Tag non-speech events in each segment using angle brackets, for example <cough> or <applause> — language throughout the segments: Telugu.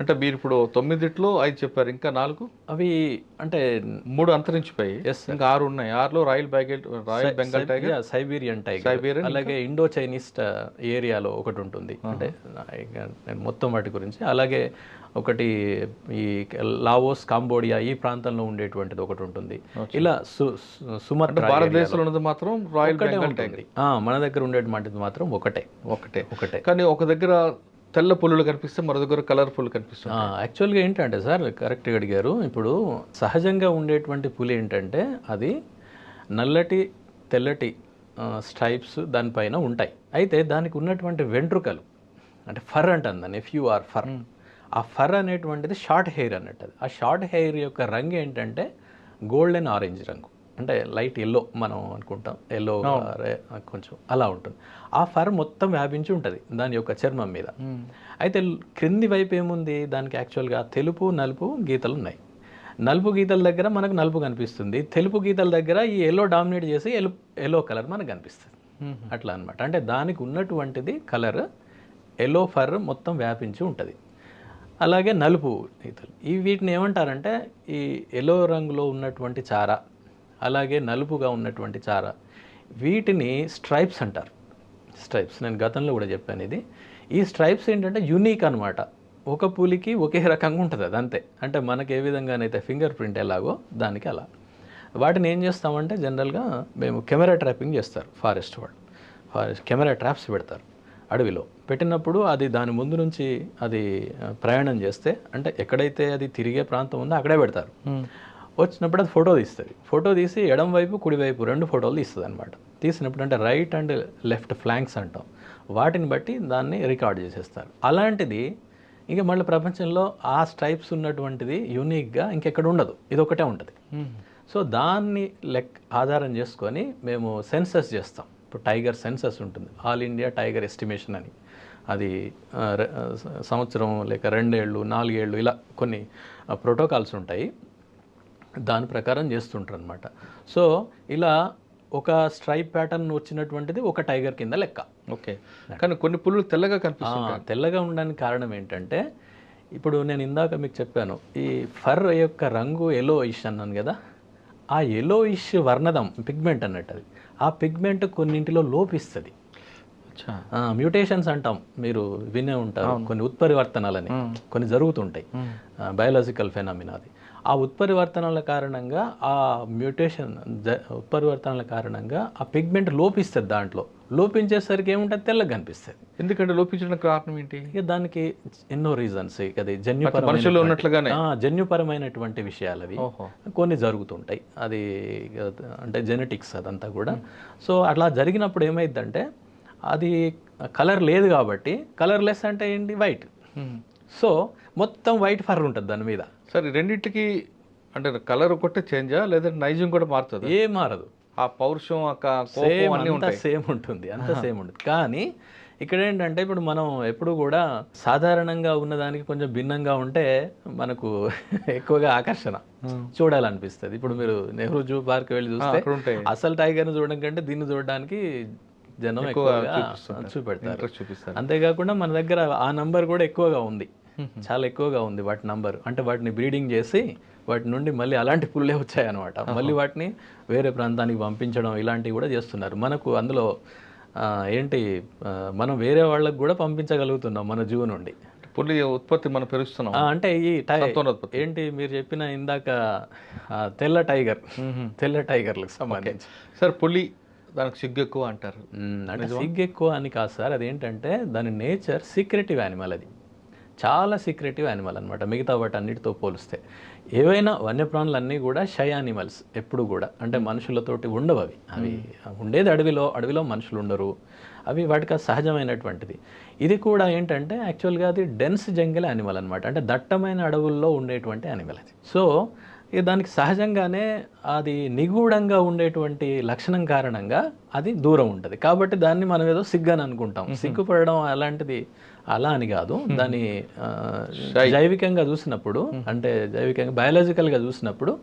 అంటే మీరు ఇప్పుడు తొమ్మిదిట్లో ఐదు చెప్పారు ఇంకా నాలుగు? అవి అంటే మూడు అంతరించిపోయి ఇంకా ఆరు ఉన్నాయి. ఆరులో royal Bengal royal Bengal tiger. Siberian tiger Siberian అలాగే ఇండో చైనీస్ ట- ఏరియాలో ఒకటి ఉంటుంది. అంటే మొత్తం వాటి గురించి. అలాగే ఒకటి ఈ లావోస్ కాంబోడియా ఈ ప్రాంతంలో ఉండేటువంటిది ఒకటి ఉంటుంది. ఇలా సు సు- సుమత్రా భారతదేశంలో ఉన్నది మాత్రం రాయల్ బెంగాల్. ఆ, మన దగ్గర ఉండేటువంటిది మాత్రం ఒకటే. ఒకటే. ఒకటే. కానీ ఒక దగ్గర తెల్ల పుల్లులు కనిపిస్తే మరో దగ్గర కలర్ఫుల్ కనిపిస్తుంది. యాక్చువల్గా ఏంటంటే సార్ కరెక్ట్గా అడిగారు. ఇప్పుడు సహజంగా ఉండేటువంటి పులి ఏంటంటే అది నల్లటి తెల్లటి స్ట్రైప్స్ దానిపైన ఉంటాయి. అయితే దానికి ఉన్నటువంటి వెంట్రుకలు అంటే ఫర్ అంటాను దాన్ని ఎఫ్యూఆర్ ఫర్ ఆ ఫర్ అనేటువంటిది షార్ట్ హెయిర్ అన్నట్టు అది. ఆ షార్ట్ హెయిర్ యొక్క రంగు ఏంటంటే గోల్డెన్ ఆరెంజ్ రంగు. అంటే లైట్ ఎల్లో మనం అనుకుంటాం. ఎల్లో కొంచెం అలా ఉంటుంది. ఆ ఫర్ మొత్తం వ్యాపించి ఉంటుంది దాని యొక్క చర్మం మీద. అయితే క్రింది వైపు ఏముంది? దానికి యాక్చువల్గా తెలుపు నలుపు గీతలు ఉన్నాయి. నలుపు గీతల దగ్గర మనకు నలుపు కనిపిస్తుంది. తెలుపు గీతల దగ్గర ఈ ఎల్లో డామినేట్ చేసి ఎల్లో ఎల్లో కలర్ మనకు కనిపిస్తుంది. అట్లా అన్నమాట. అంటే దానికి ఉన్నటువంటిది కలర్ ఎల్లో ఫర్ మొత్తం వ్యాపించి ఉంటుంది. అలాగే నలుపు గీతలు. ఈ వీటిని ఏమంటారంటే ఈ ఎల్లో రంగులో ఉన్నటువంటి చార అలాగే నలుపుగా ఉన్నటువంటి చార. వీటిని స్ట్రైప్స్ అంటారు. స్ట్రైప్స్ నేను గతంలో కూడా చెప్పాను ఇది. ఈ స్ట్రైప్స్ ఏంటంటే యూనిక్ అనమాట ఒక పులికి ఒకే రకంగా ఉంటుంది అది అంతే. అంటే మనకి ఏ విధంగానైతే ఫింగర్ ప్రింట్ ఎలాగో దానికి అలా. వాటిని ఏం చేస్తామంటే జనరల్గా మేము కెమెరా ట్రాపింగ్ చేస్తారు ఫారెస్ట్ వాళ్ళు. ఫారెస్ట్ కెమెరా ట్రాప్స్ పెడతారు అడవిలో. పెట్టినప్పుడు అది దాని ముందు నుంచి అది ప్రయాణం చేస్తే అంటే ఎక్కడైతే అది తిరిగే ప్రాంతం ఉందో అక్కడే పెడతారు. వచ్చినప్పుడు అది ఫోటో తీస్తుంది. ఫోటో తీసి ఎడం వైపు కుడి వైపు రెండు ఫోటోలు తీస్తుంది అనమాట తీసినప్పుడు అంటే రైట్ అండ్ లెఫ్ట్ ఫ్లాంక్స్ అంటాం. వాటిని బట్టి దాన్ని రికార్డ్ చేసేస్తారు. అలాంటిది ఇంకా మళ్ళీ ప్రపంచంలో ఆ స్ట్రైప్స్ ఉన్నటువంటిది యూనిక్గా ఇంకెక్కడ ఉండదు. ఇది ఒకటే ఉంటుంది. సో దాన్ని లెక్ ఆధారం చేసుకొని మేము సెన్సస్ చేస్తాం. ఇప్పుడు టైగర్ సెన్సస్ ఉంటుంది. ఆల్ ఇండియా టైగర్ ఎస్టిమేషన్ అని. అది సంవత్సరం లేక రెండేళ్ళు నాలుగేళ్ళు ఇలా కొన్ని ప్రోటోకాల్స్ ఉంటాయి. దాని ప్రకారం చేస్తుంటారు అనమాట సో ఇలా ఒక స్ట్రైప్ ప్యాటర్న్ వచ్చినటువంటిది ఒక టైగర్ కింద లెక్క. ఓకే. కానీ కొన్ని పుల్లులు తెల్లగా కనిపిస్తుంది ఆ, తెల్లగా ఉండడానికి కారణం ఏంటంటే ఇప్పుడు నేను ఇందాక మీకు చెప్పాను ఈ ఫర్ యొక్క రంగు ఎల్లో ఇష్ అన్నాను కదా ఆ ఎల్లో ఇష్ వర్ణదం పిగ్మెంట్ అన్నట్టు అది. ఆ పిగ్మెంట్ కొన్నింటిలో లోపిస్తుంది. మ్యూటేషన్స్ అంటాం మీరు వినే ఉంటారు కొన్ని ఉత్పరివర్తనాలని. కొన్ని జరుగుతుంటాయి. బయాలజికల్ ఫెనామినా అది. ఆ ఉత్పరివర్తనాల కారణంగా ఆ మ్యూటేషన్ ఉత్పరివర్తనాల కారణంగా ఆ పిగ్మెంట్ లోపిస్తుంది దాంట్లో. లోపించేసరికి ఏముంటుంది? తెల్లగా కనిపిస్తుంది. ఎందుకంటే లోపించడానికి కారణం ఏంటి? ఇక దానికి ఎన్నో రీజన్స్. అది జన్యుపరమైన ఉన్నట్లుగానే. జన్యుపరమైనటువంటి విషయాలు అవి కొన్ని జరుగుతుంటాయి. అది అంటే జెనెటిక్స్ అదంతా కూడా. సో అట్లా జరిగినప్పుడు ఏమైందంటే అది కలర్ లేదు కాబట్టి కలర్లెస్ అంటే ఏంటి? వైట్. సో మొత్తం వైట్ ఫర్ ఉంటుంది దాని మీద. సరే రెండింటికి అంటే కలర్ ఒకటే చేంజా? లేదంటే నైజం కూడా మారుతుంది? ఏ మారదు. ఆ పౌరుషం సేమ్ అన్నీ అంతా సేమ్ ఉంటుంది అంతా సేమ్ ఉంటుంది. కానీ ఇక్కడ ఏంటంటే ఇప్పుడు మనం ఎప్పుడు కూడా సాధారణంగా ఉన్నదానికి కొంచెం భిన్నంగా ఉంటే మనకు <laughs> ఎక్కువగా ఆకర్షణ చూడాలనిపిస్తుంది. ఇప్పుడు మీరు నెహ్రూ జూ పార్క్ వెళ్ళి చూస్తే అసలు టైగర్ని చూడడం కంటే దీన్ని చూడడానికి జనం ఎక్కువగా చూపెడతారు. చూపిస్తారు. అంతేకాకుండా మన దగ్గర ఆ నంబర్ కూడా ఎక్కువగా ఉంది. చాలా ఎక్కువగా ఉంది వాటి నంబర్. అంటే వాటిని బ్రీడింగ్ చేసి వాటి నుండి మళ్ళీ అలాంటి పుల్లే వచ్చాయన్నమాట. మళ్ళీ వాటిని వేరే ప్రాంతానికి పంపించడం ఇలాంటివి కూడా చేస్తున్నారు. మనకు అందులో ఏంటి మనం వేరే వాళ్ళకి కూడా పంపించగలుగుతున్నాం మన జూ నుండి. పుల్లి ఉత్పత్తి మనం పెరుగుస్తున్నాం ఆ, అంటే ఈ టై సంతానోత్పత్తి. ఏంటి మీరు చెప్పిన ఇందాక తెల్ల టైగర్. తెల్ల టైగర్లకు సంబంధించి. సార్ పులి దానికి సిగ్గు ఎక్కువ అంటారు. అంటే సిగ్ ఎక్కువ అని కాదు సార్. అదేంటంటే దాని నేచర్ సీక్రెటివ్ యానిమల్ అది. చాలా సీక్రెటివ్ యానిమల్ అనమాట మిగతా వాటి అన్నిటితో పోలిస్తే. ఏవైనా వన్యప్రాణులు అన్నీ కూడా షై యానిమల్స్ ఎప్పుడు కూడా. అంటే మనుషులతోటి ఉండవు అవి. అవి ఉండేది అడవిలో అడవిలో మనుషులు ఉండరు. అవి వాటికి సహజమైనటువంటిది. ఇది కూడా ఏంటంటే యాక్చువల్గా అది డెన్స్ జంగిల్ యానిమల్ అనమాట అంటే దట్టమైన అడవుల్లో ఉండేటువంటి యానిమల్ అది. సో దానికి సహజంగానే అది నిగూఢంగా ఉండేటువంటి లక్షణం కారణంగా అది దూరం ఉంటుంది. కాబట్టి దాన్ని మనం ఏదో సిగ్గని అనుకుంటాం. సిగ్గుపడడం అలాంటిది అలా అని కాదు. దాని జైవికంగా చూసినప్పుడు అంటే జైవికంగా బయాలజికల్గా చూసినప్పుడు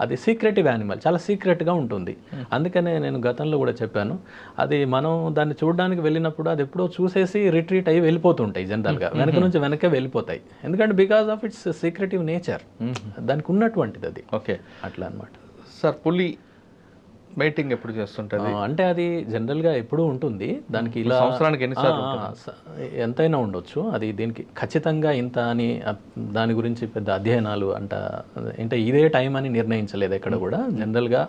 అది సీక్రెటివ్ యానిమల్ చాలా సీక్రెట్గా ఉంటుంది. అందుకనే నేను గతంలో కూడా చెప్పాను. అది మనం దాన్ని చూడడానికి వెళ్ళినప్పుడు అది ఎప్పుడో చూసేసి రిట్రీట్ అయ్యి వెళ్ళిపోతుంటాయి జనరల్గా. వెనక నుంచి వెనకే వెళ్ళిపోతాయి. ఎందుకంటే because of its secretive nature. దానికి ఉన్నటువంటిది అది. ఓకే. అట్లా అనమాట సార్ పులి మేటింగ్ ఎప్పుడు చేస్తుంటుంది? అంటే అది జనరల్గా ఎప్పుడూ ఉంటుంది. దానికి ఇలా సంవత్సరానికి ఎన్నిసార్లు ఎంతైనా ఉండొచ్చు. అది దీనికి ఖచ్చితంగా ఇంత అని దాని గురించి పెద్ద అధ్యయనాలు అంట అంటే ఇదే టైం అని నిర్ణయించలేదు ఎక్కడ కూడా. జనరల్గా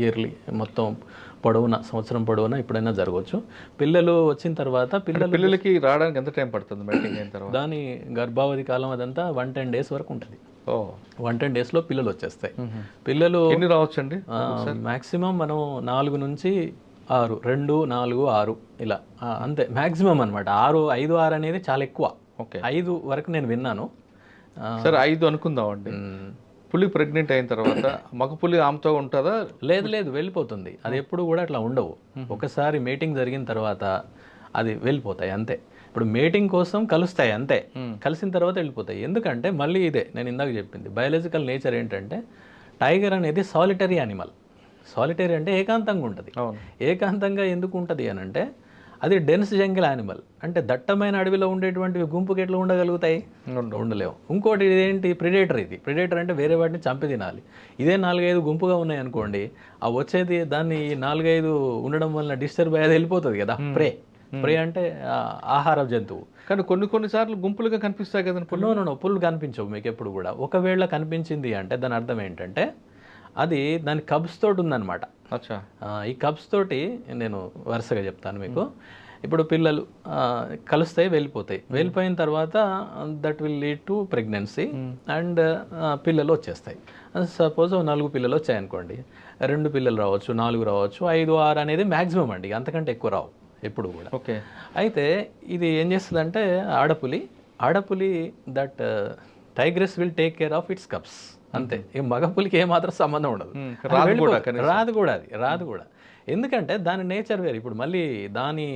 ఇయర్లీ మొత్తం పొడవున సంవత్సరం పొడవున ఎప్పుడైనా జరగవచ్చు పిల్లలు వచ్చిన తర్వాత పిల్లలు పిల్లలకి రావడానికి ఎంత టైం పడుతుంది మేటింగ్ అయిన తర్వాత? దాని గర్భావధి కాలం అదంతా వన్ టెన్ డేస్ వరకు ఉంటుంది. ఓ. వన్ టెన్ డేస్లో పిల్లలు వచ్చేస్తాయి. పిల్లలు ఎన్ని రావచ్చండి? మ్యాక్సిమం మనం నాలుగు నుంచి ఆరు రెండు నాలుగు ఆరు ఇలా. అంతే. మ్యాక్సిమం అనమాట ఆరు ఐదు ఆరు అనేది చాలా ఎక్కువ. ఓకే. ఐదు వరకు నేను విన్నాను. సరే ఐదు అనుకుందామండి. పులి ప్రెగ్నెంట్ అయిన తర్వాత <coughs> మగ పులి ఆమెతో ఉంటుందా? లేదు లేదు వెళ్ళిపోతుంది. అది ఎప్పుడు కూడా అట్లా ఉండవు. ఒకసారి మీటింగ్ జరిగిన తర్వాత అది వెళ్ళిపోతాయి అంతే. ఇప్పుడు మీటింగ్ కోసం కలుస్తాయి అంతే. కలిసిన తర్వాత వెళ్ళిపోతాయి. ఎందుకంటే మళ్ళీ ఇదే నేను ఇందాక చెప్పింది. బయాలజికల్ నేచర్ ఏంటంటే టైగర్ అనేది సాలిటరీ యానిమల్ సాలిటరీ అంటే ఏకాంతంగా ఉంటుంది. ఏకాంతంగా ఎందుకు ఉంటుంది అని అంటే అది డెన్స్ జంగిల్ యానిమల్ అంటే దట్టమైన అడవిలో ఉండేటువంటివి గుంపుకి ఎట్లా ఉండగలుగుతాయి? ఉండలేవు. ఇంకోటి ఇదేంటి? ప్రిడేటర్ ఇది. ప్రిడేటర్ అంటే వేరే వాటిని చంపి తినాలి. ఇదే నాలుగైదు గుంపుగా ఉన్నాయి అనుకోండి ఆ వచ్చేది దాన్ని ఈ నాలుగైదు ఉండడం వలన డిస్టర్బ్ అయ్యేది వెళ్ళిపోతుంది కదా ప్రే ప్రే అంటే ఆహార జంతువు. కానీ కొన్ని కొన్నిసార్లు గుంపులుగా కనిపిస్తాయి కదండి పులి నో పుల్లు కనిపించవు మీకు ఎప్పుడు కూడా. ఒకవేళ కనిపించింది అంటే దాని అర్థం ఏంటంటే అది దాని కబ్స్ తోటి ఉందన్నమాట. ఈ కప్స్ తోటి నేను వరుసగా చెప్తాను మీకు. ఇప్పుడు పిల్లలు కలుస్తాయి వెళ్ళిపోతాయి. వెళ్ళిపోయిన తర్వాత that will lead to pregnancy and పిల్లలు వచ్చేస్తాయి. సపోజ్ నాలుగు పిల్లలు వచ్చాయనుకోండి. రెండు పిల్లలు రావచ్చు నాలుగు రావచ్చు ఐదు ఆరు అనేది మ్యాక్సిమం అండి. అంతకంటే ఎక్కువ రావు. ఎప్పుడు కూడా. ఓకే. అయితే ఇది ఏం చేస్తుందంటే ఆడపులి ఆడపులి that tigress will take care of its cubs అంతే. ఈ మగపులికి ఏమాత్రం సంబంధం ఉండదు. రాదు కూడా వెళ్ళిపోతుంది. రాదు కూడా అది రాదు కూడా. ఎందుకంటే దాని నేచర్ వేరు. ఇప్పుడు మళ్ళీ దాని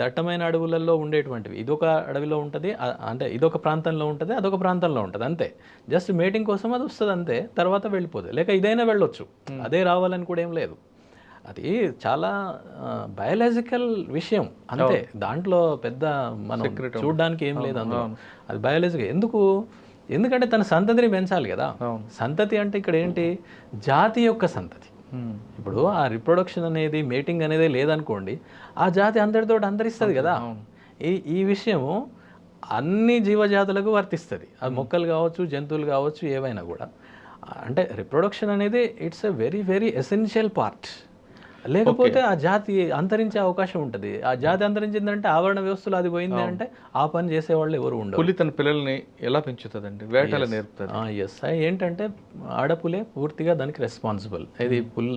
దట్టమైన అడవులలో ఉండేటువంటివి. ఇదొక అడవిలో ఉంటుంది అంటే ఇదొక ప్రాంతంలో ఉంటుంది అదొక ప్రాంతంలో ఉంటుంది. అంతే. జస్ట్ మీటింగ్ కోసం అది వస్తుంది అంతే తర్వాత వెళ్ళిపోతుంది లేక ఇదైనా వెళ్ళొచ్చు. అదే రావాలని కూడా ఏం లేదు. అది చాలా బయాలజికల్ విషయం. అంతే. దాంట్లో పెద్ద మనం చూడడానికి ఏం లేదు అందులో. అది బయాలజికల్ ఎందుకు? ఎందుకంటే తన సంతతిని పెంచాలి కదా. సంతతి అంటే ఇక్కడ ఏంటి? జాతి యొక్క సంతతి. ఇప్పుడు ఆ రిప్రొడక్షన్ అనేది మేటింగ్ అనేది లేదనుకోండి ఆ జాతి అందరితో అంతరిస్తుంది కదా. ఈ ఈ విషయము అన్ని జీవజాతులకు వర్తిస్తుంది. అది మొక్కలు కావచ్చు జంతువులు కావచ్చు ఏవైనా కూడా. అంటే రిప్రొడక్షన్ అనేది it's a very very essential part లేకపోతే ఆ జాతి అంతరించే అవకాశం ఉంటుంది. ఆ జాతి అంతరించిందంటే ఆవరణ వ్యవస్థలో అది పోయింది అంటే ఆ పని చేసేవాళ్ళు ఎవరు ఉండరు. పులి తన పిల్లల్ని ఎలా పెంచుతుందండి? వేటలు నేర్పుతుంది ఎస్ ఏంటంటే ఆడపులే పూర్తిగా దానికి రెస్పాన్సిబుల్ ఇది పుల్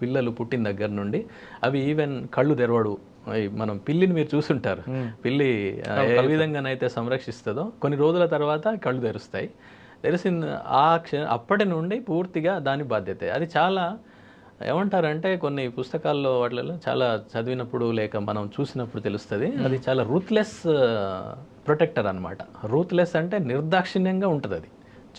పిల్లలు పుట్టిన దగ్గర నుండి అవి ఈవెన్ కళ్ళు తెరవడు. మనం పిల్లిని మీరు చూసుంటారు. పిల్లి ఆ, ఏ విధంగానైతే సంరక్షిస్తుందో కొన్ని రోజుల తర్వాత కళ్ళు తెరుస్తాయి. తెరిసిన ఆ క్ష అప్పటి నుండి పూర్తిగా దాని బాధ్యత. అది చాలా ఏమంటారంటే కొన్ని పుస్తకాల్లో వాటిలలో చాలా చదివినప్పుడు లేక మనం చూసినప్పుడు తెలుస్తుంది. అది చాలా రూత్లెస్ ప్రొటెక్టర్ అన్నమాట. రూత్లెస్ అంటే నిర్దాక్షిణ్యంగా ఉంటుంది అది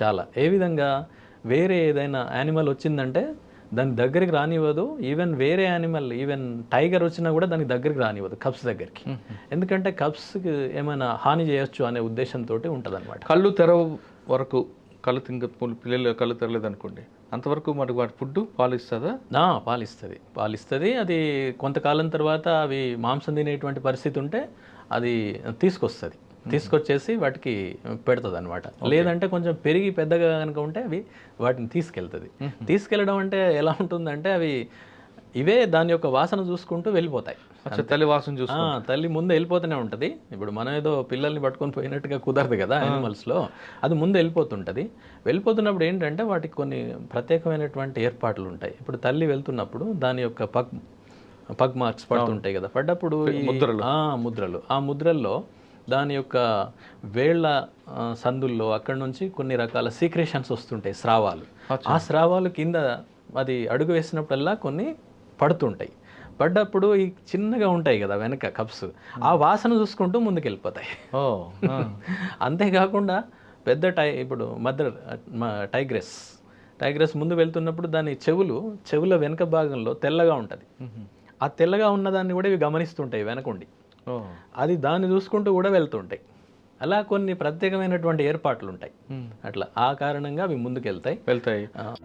చాలా. ఏ విధంగా? వేరే ఏదైనా యానిమల్ వచ్చిందంటే దాని దగ్గరికి రానివ్వదు. ఈవెన్ వేరే యానిమల్ ఈవెన్ టైగర్ వచ్చినా కూడా దానికి దగ్గరికి రానివ్వదు కప్స్ దగ్గరికి. ఎందుకంటే కప్స్కి ఏమైనా హాని చేయొచ్చు అనే ఉద్దేశంతో ఉంటుంది అనమాట కళ్ళు తెరవ వరకు కళ్ళు తింగ పులి పిల్లలు కళ్ళు తెరలేదు అనుకోండి అంతవరకు మరి వాటి ఫుడ్ పాలు ఇస్తుందా నా పాలిస్తుంది. పాలిస్తుంది అది కొంతకాలం తర్వాత అవి మాంసం తినేటువంటి పరిస్థితి ఉంటే అది తీసుకొస్తుంది. తీసుకొచ్చేసి వాటికి పెడుతుంది అనమాట లేదంటే కొంచెం పెరిగి పెద్దగా కనుక ఉంటే అవి వాటిని తీసుకెళ్తుంది. తీసుకెళ్ళడం అంటే ఎలా ఉంటుందంటే అవి ఇవే దాని యొక్క వాసన చూసుకుంటూ వెళ్ళిపోతాయి. తల్లి వాసన చూసి తల్లి ముందు వెళ్ళిపోతూనే ఉంటుంది. ఇప్పుడు మనం ఏదో పిల్లల్ని పట్టుకొని పోయినట్టుగా కుదరదు కదా యానిమల్స్లో అది ముందు వెళ్ళిపోతుంటుంది. వెళ్ళిపోతున్నప్పుడు ఏంటంటే వాటికి కొన్ని ప్రత్యేకమైనటువంటి ఏర్పాట్లు ఉంటాయి. ఇప్పుడు తల్లి వెళ్తున్నప్పుడు దాని యొక్క పగ్ పగ్ మార్క్స్ పడుతుంటాయి కదా. పడ్డప్పుడు ఆ, ముద్రలు. ఆ ముద్రల్లో దాని యొక్క వేళ్ళ ఆ, సందుల్లో అక్కడ నుంచి కొన్ని రకాల సీక్రేషన్స్ వస్తుంటాయి స్రావాలు. ఆ స్రావాలు కింద అది అడుగు వేసినప్పుడల్లా కొన్ని పడుతుంటాయి. పడ్డప్పుడు ఈ చిన్నగా ఉంటాయి కదా వెనక కప్స్ ఆ వాసన చూసుకుంటూ ముందుకు వెళ్ళిపోతాయి ఓ. <laughs> అంతేకాకుండా పెద్ద టై ఇప్పుడు మదర్ టైగ్రెస్ టైగ్రస్ ముందు వెళ్తున్నప్పుడు దాని చెవులు చెవుల వెనక భాగంలో తెల్లగా ఉంటుంది. ఆ తెల్లగా ఉన్నదాన్ని కూడా ఇవి గమనిస్తుంటాయి వెనకుండి. అది దాన్ని చూసుకుంటూ కూడా వెళ్తుంటాయి. అలా కొన్ని ప్రత్యేకమైనటువంటి ఏర్పాట్లు ఉంటాయి. అట్లా ఆ కారణంగా అవి ముందుకెళ్తాయి. వెళ్తాయి. ఆ,